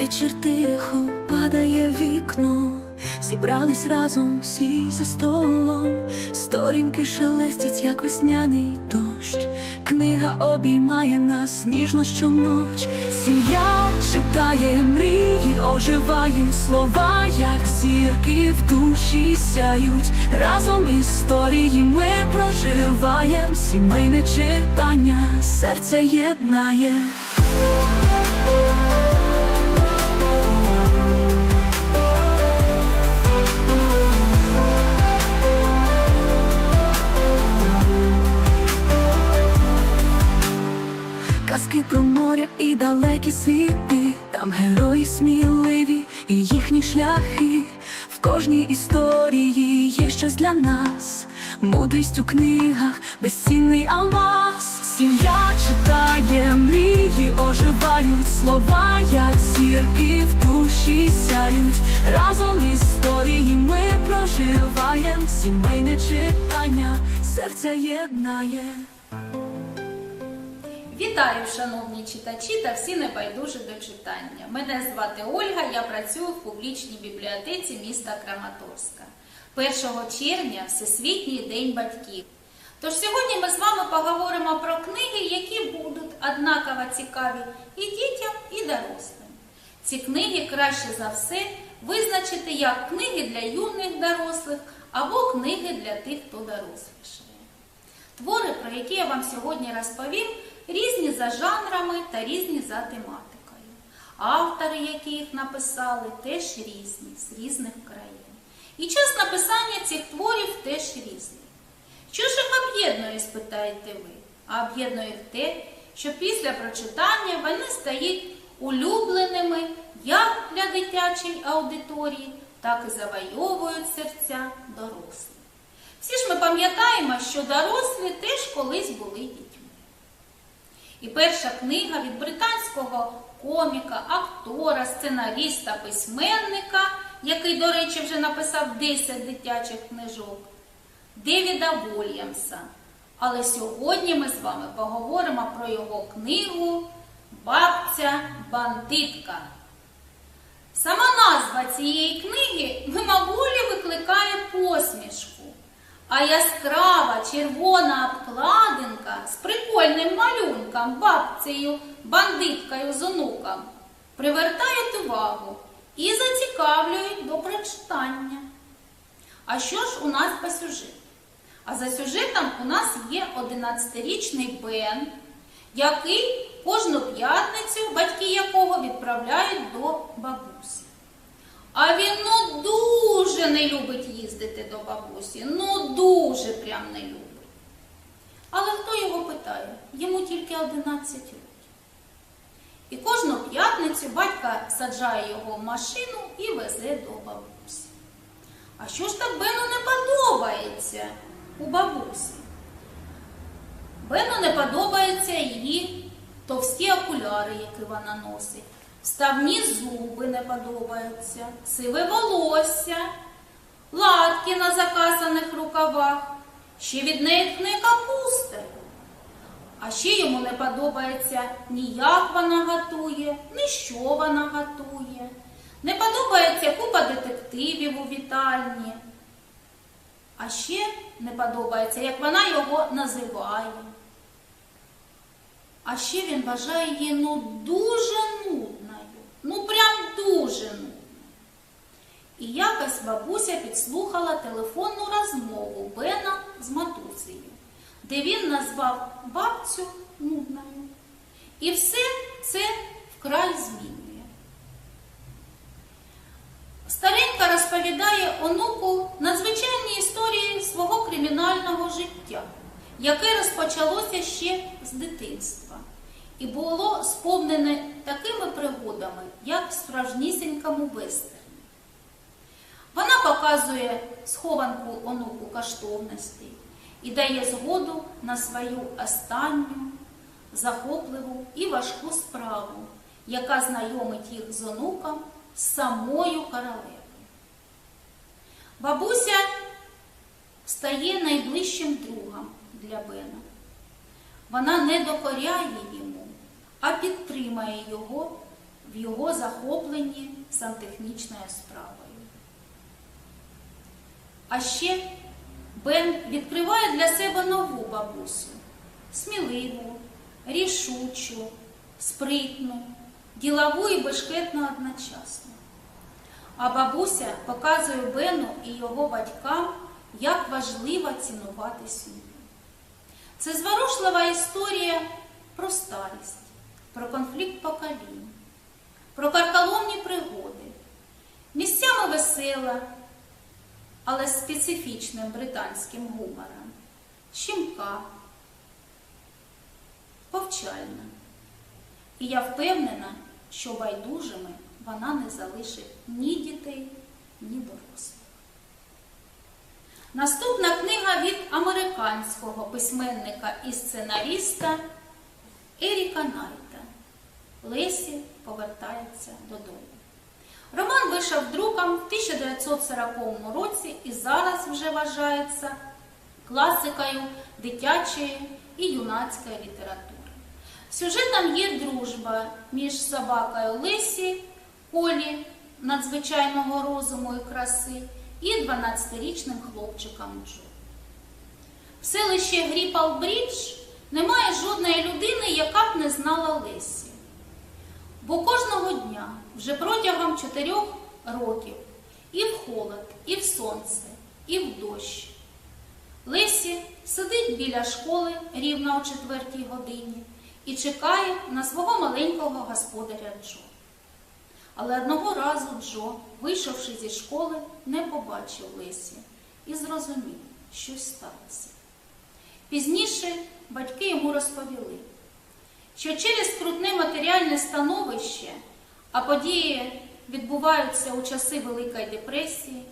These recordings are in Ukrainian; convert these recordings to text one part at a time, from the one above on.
Вечір тихо падає вікно, зібрались разом всі за столом, сторінки шелестять, як весняний дощ. Книга обіймає нас ніжно щоноч. Сім'я читає мрії, оживають слова, як зірки в душі сяють. Разом історії ми проживаєм, сімейне читання, серце єднає. Казки про моря і далекі світи, там герої сміливі і їхні шляхи. В кожній історії є щось для нас, мудрість у книгах, безцінний алмаз. Сім'я читає мрії, оживають слова, як зірки в душі сяють. Разом історії ми проживаєм, сімейне читання, серце єднає. Вітаю, шановні читачі та всі небайдужі до читання. Мене звати Ольга, я працюю в публічній бібліотеці міста Краматорська. 1 червня Всесвітній день батьків. Тож сьогодні ми з вами поговоримо про книги, які будуть однаково цікаві і дітям, і дорослим. Ці книги краще за все визначити як книги для юних дорослих або книги для тих, хто дорослішає. Твори, про які я вам сьогодні розповім, різні за жанрами та різні за тематикою. Автори, які їх написали, теж різні, з різних країн. І час написання цих творів теж різний. Що ж їх об'єднує, спитаєте ви? А об'єднує те, що після прочитання вони стають улюбленими як для дитячої аудиторії, так і завойовують серця дорослих. Всі ж ми пам'ятаємо, що дорослі теж колись були дітьми. І перша книга від британського коміка, актора, сценаріста, письменника, який, до речі, вже написав 10 дитячих книжок, Девіда Вільямса. Але сьогодні ми з вами поговоримо про його книгу Бабця бандитка. Сама назва цієї книги мимоволі викликає посмішку. А яскрава червона прикольним малюнком, бабцею, бандиткою з онуком привертають увагу і зацікавлюють до прочитання. А що ж у нас по сюжету? А за сюжетом у нас є 11-річний Бен, який кожну п'ятницю, батьки якого відправляють до бабусі. А він ну дуже не любить їздити до бабусі. Ну дуже прям не любить. Але хто його питає? Йому тільки 11 років. І кожну п'ятницю батька саджає його в машину і везе до бабусі. А що ж так Бену не подобається у бабусі? Бену не подобаються її товсті окуляри, які вона носить. Вставні зуби не подобаються, сиве волосся, латки на заказаних рукавах, ще від неї тхне капусти. А ще йому не подобається ні як вона готує, ні що вона готує. Не подобається купа детективів у вітальні. А ще не подобається, як вона його називає. А ще він вважає її ну дуже нудною. Ну прям дуже нудною. І якось бабуся підслухала телефонну розмову Бена з матусею, де він назвав бабцю нудною. І все це вкрай змінює. Старенька розповідає онуку надзвичайні історії свого кримінального життя, яке розпочалося ще з дитинства і було сповнене такими пригодами, як в справжнісінькому вестерні. Вона показує схованку онуку коштовностей і дає згоду на свою останню, захопливу і важку справу, яка знайомить їх з онуком з самою королевою. Бабуся стає найближчим другом для Бена. Вона не докоряє йому, а підтримає його в його захопленні сантехнічною справою. А ще Бен відкриває для себе нову бабусю сміливу, рішучу, спритну, ділову і бешкетну одночасно. А бабуся показує Бену і його батькам, як важливо цінувати сім'ю. Це зворушлива історія про старість, про конфлікт поколінь, про карколомні пригоди, місцями весела, але специфічним британським гумором, щемка, повчальна. І я впевнена, що байдужими вона не залишить ні дітей, ні дорослих. Наступна книга від американського письменника і сценаріста Еріка Найта Лесі повертається додому. Роман вийшов друком в 1940 році і зараз вже вважається класикою дитячої і юнацької літератури. Сюжетом є дружба між собакою Лесі, Колі надзвичайного розуму і краси і 12-річним хлопчиком Джо. В селищі Гріпал-Брідж немає жодної людини, яка б не знала Лесі. Бо кожного дня, вже протягом чотирьох років, і в холод, і в сонце, і в дощ. Лесі сидить біля школи рівно о четвертій годині і чекає на свого маленького господаря Джо. Але одного разу Джо, вийшовши зі школи, не побачив Лесі і зрозумів, щось сталося. Пізніше батьки йому розповіли, що через скрутне матеріальне становище, а події відбуваються у часи Великої депресії,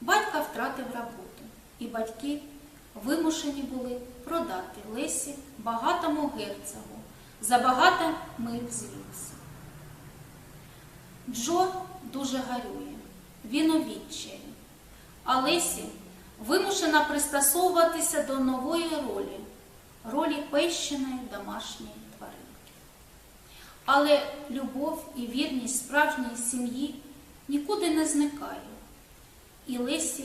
батька втратив роботу, і батьки вимушені були продати Лесі багатому герцогу за багато миль звідси. Джо дуже гарює, він у а Лесі вимушена пристосовуватися до нової ролі, ролі пещеної домашньої. Але любов і вірність справжньої сім'ї нікуди не зникає, і Лесі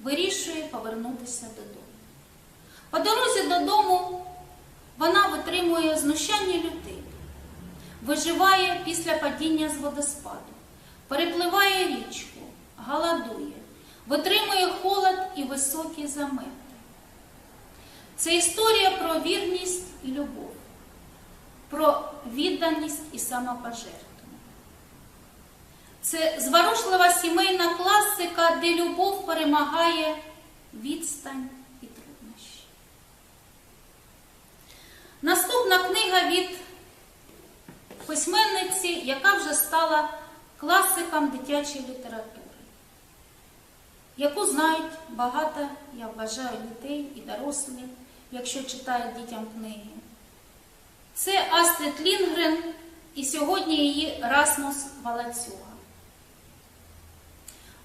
вирішує повернутися додому. По дорозі додому вона витримує знущання людей, виживає після падіння з водоспаду, перепливає річку, голодує, витримує холод і високі замети. Це історія про вірність і любов, про відданість і самопожертву. Це зворушлива сімейна класика, де любов перемагає відстань і труднощі. Наступна книга від письменниці, яка вже стала класиком дитячої літератури, яку знають багато, я вважаю, дітей і дорослі, якщо читають дітям книги. Це Астрид Лінгрен і сьогодні її Расмус Валацюга.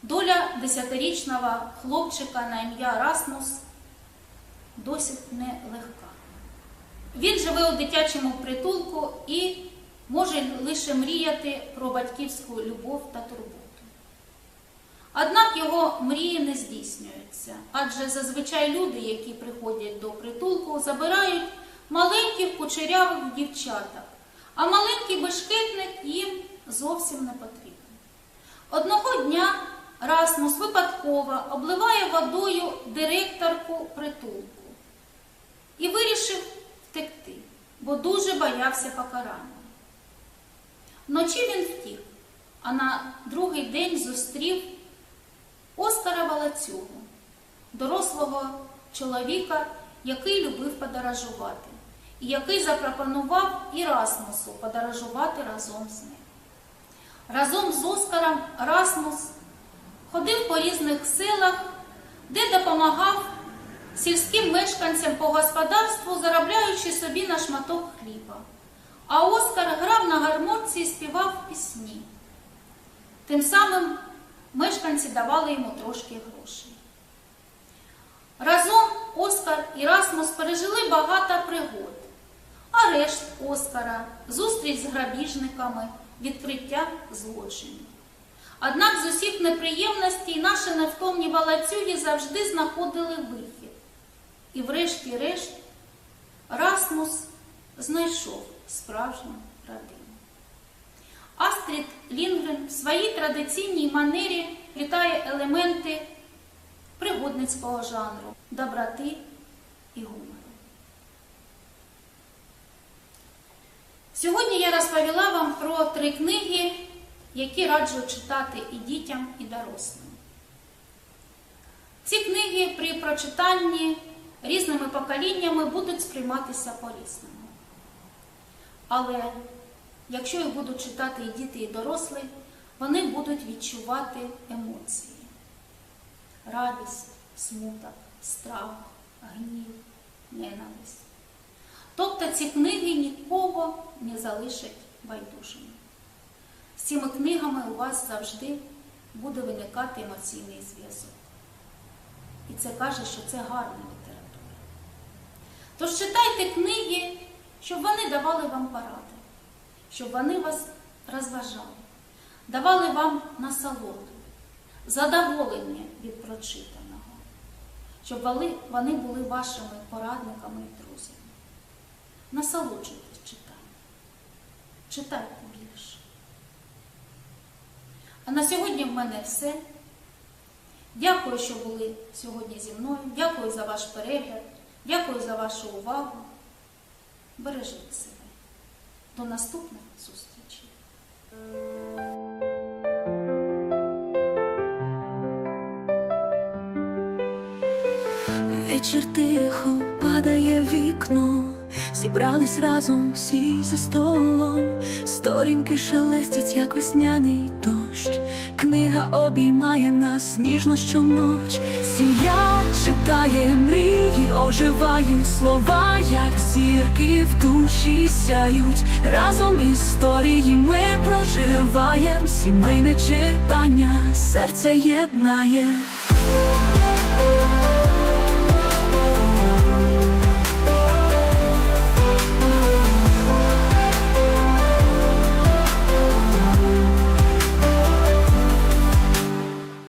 Доля десятирічного хлопчика на ім'я Расмус досить нелегка. Він живе у дитячому притулку і може лише мріяти про батьківську любов та турботу. Однак його мрії не здійснюються, адже зазвичай люди, які приходять до притулку, забирають маленьких кучерявих дівчаток, а маленький бешкетник їм зовсім не потрібен. Одного дня Расмус випадково обливає водою директорку притулку і вирішив втекти, бо дуже боявся покарання. Вночі він втік, а на другий день зустрів Оскара Валацюгу, дорослого чоловіка, який любив подорожувати, який запропонував і Расмусу подорожувати разом з ним. Разом з Оскаром Расмус ходив по різних селах, де допомагав сільським мешканцям по господарству, заробляючи собі на шматок хліба. А Оскар грав на гармонці і співав пісні. Тим самим мешканці давали йому трошки грошей. Разом Оскар і Расмус пережили багато пригод. Арешт Оскара, зустріч з грабіжниками, відкриття злочинів. Однак з усіх неприємностей наші невтомні валацюги завжди знаходили вихід. І врешті-решт Расмус знайшов справжню родину. Астрід Лінгрен в своїй традиційній манері літає елементи пригодницького жанру, доброти і гумору. Сьогодні я розповіла вам про три книги, які раджу читати і дітям, і дорослим. Ці книги при прочитанні різними поколіннями будуть сприйматися по-різному. Але якщо їх будуть читати і діти, і дорослі, вони будуть відчувати емоції: радість, смуток, страх, гнів, ненависть. Тобто ці книги нікого не залишать байдужими. З цими книгами у вас завжди буде виникати емоційний зв'язок. І це каже, що це гарна література. Тож читайте книги, щоб вони давали вам поради, щоб вони вас розважали, давали вам насолоду, задоволення від прочитаного, щоб вони- були вашими порадниками і друзями. Насолоджуйтесь читанням. Читайте більше. А на сьогодні в мене все. Дякую, що були сьогодні зі мною. Дякую за ваш перегляд. Дякую за вашу увагу. Бережіть себе. До наступних зустрічей. Вечір тихо падає вікно, зібрались разом всі за столом, сторінки шелестять, як весняний дощ. Книга обіймає нас ніжно щоноч. Сім'я читає мрії, оживають слова, як зірки в душі сяють. Разом історії ми проживаєм, сімейне читання, серце єднає.